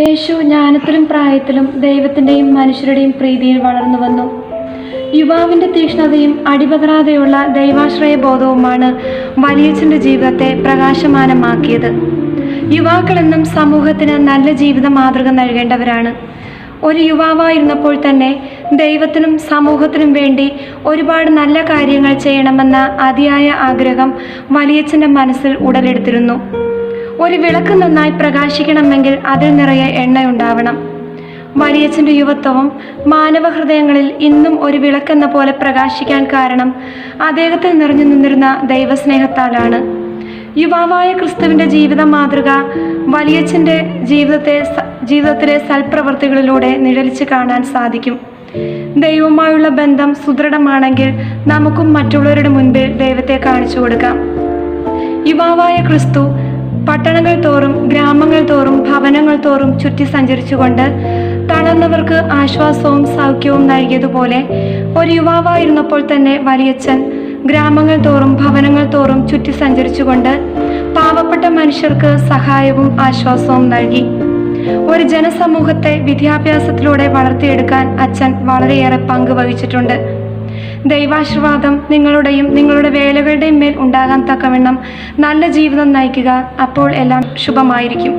യേശു ജ്ഞാനത്തിലും പ്രായത്തിലും ദൈവത്തിന്റെയും മനുഷ്യരുടെയും പ്രീതിയിൽ വളർന്നു വന്നു. യുവാവിന്റെ തീക്ഷ്ണതയും അടിപതറാതെയുള്ള ദൈവാശ്രയ ബോധവുമാണ് വലിയച്ഛന്റെ ജീവിതത്തെ പ്രകാശമാനമാക്കിയത്. യുവാക്കളെന്നും സമൂഹത്തിന് നല്ല ജീവിത മാതൃക നൽകേണ്ടവരാണ്. ഒരു യുവാവായിരുന്നപ്പോൾ തന്നെ ദൈവത്തിനും സമൂഹത്തിനും വേണ്ടി ഒരുപാട് നല്ല കാര്യങ്ങൾ ചെയ്യണമെന്ന അതിയായ ആഗ്രഹം വലിയച്ഛന്റെ മനസ്സിൽ ഉടലെടുത്തിരുന്നു. ഒരു വിളക്ക് നന്നായി പ്രകാശിക്കണമെങ്കിൽ അതിൽ നിറയെ എണ്ണയുണ്ടാവണം വലിയച്ഛന്റെ യുവത്വവും മാനവ ഹൃദയങ്ങളിൽ ഇന്നും ഒരു വിളക്കെന്ന പോലെ പ്രകാശിക്കാൻ കാരണം അദ്ദേഹത്തിൽ നിറഞ്ഞു നിന്നിരുന്ന ദൈവസ്നേഹത്താലാണ്. യുവാവായ ക്രിസ്തുവിന്റെ ജീവിത മാതൃക വലിയച്ഛന്റെ ജീവിതത്തെ ജീവിതത്തിലെ സൽപ്രവൃത്തികളിലൂടെ നിഴലിച്ച് കാണാൻ സാധിക്കും. ദൈവവുമായുള്ള ബന്ധം സുദൃഢമാണെങ്കിൽ നമുക്കും മറ്റുള്ളവരുടെ മുൻപിൽ ദൈവത്തെ കാണിച്ചു കൊടുക്കാം. യുവാവായ ക്രിസ്തു പട്ടണങ്ങൾ തോറും ഗ്രാമങ്ങൾ തോറും ഭവനങ്ങൾ തോറും ചുറ്റി സഞ്ചരിച്ചുകൊണ്ട് തളർന്നവർക്ക് ആശ്വാസവും സൗഖ്യവും നൽകിയതുപോലെ ഒരു യുവാവായിരുന്നപ്പോൾ തന്നെ വലിയച്ഛൻ ഗ്രാമങ്ങൾ തോറും ഭവനങ്ങൾ തോറും ചുറ്റി സഞ്ചരിച്ചുകൊണ്ട് പാവപ്പെട്ട മനുഷ്യർക്ക് സഹായവും ആശ്വാസവും നൽകി. ഒരു ജനസമൂഹത്തെ വിദ്യാഭ്യാസത്തിലൂടെ വളർത്തിയെടുക്കാൻ അച്ഛൻ വളരെയേറെ പങ്ക് വഹിച്ചിട്ടുണ്ട്. ദൈവാശീർവാദം നിങ്ങളുടെയും നിങ്ങളുടെ വേലകളുടെയും മേൽ ഉണ്ടാകാൻ തക്കവണ്ണം നല്ല ജീവിതം നയിക്കുക അപ്പോൾ എല്ലാം ശുഭമായിരിക്കും.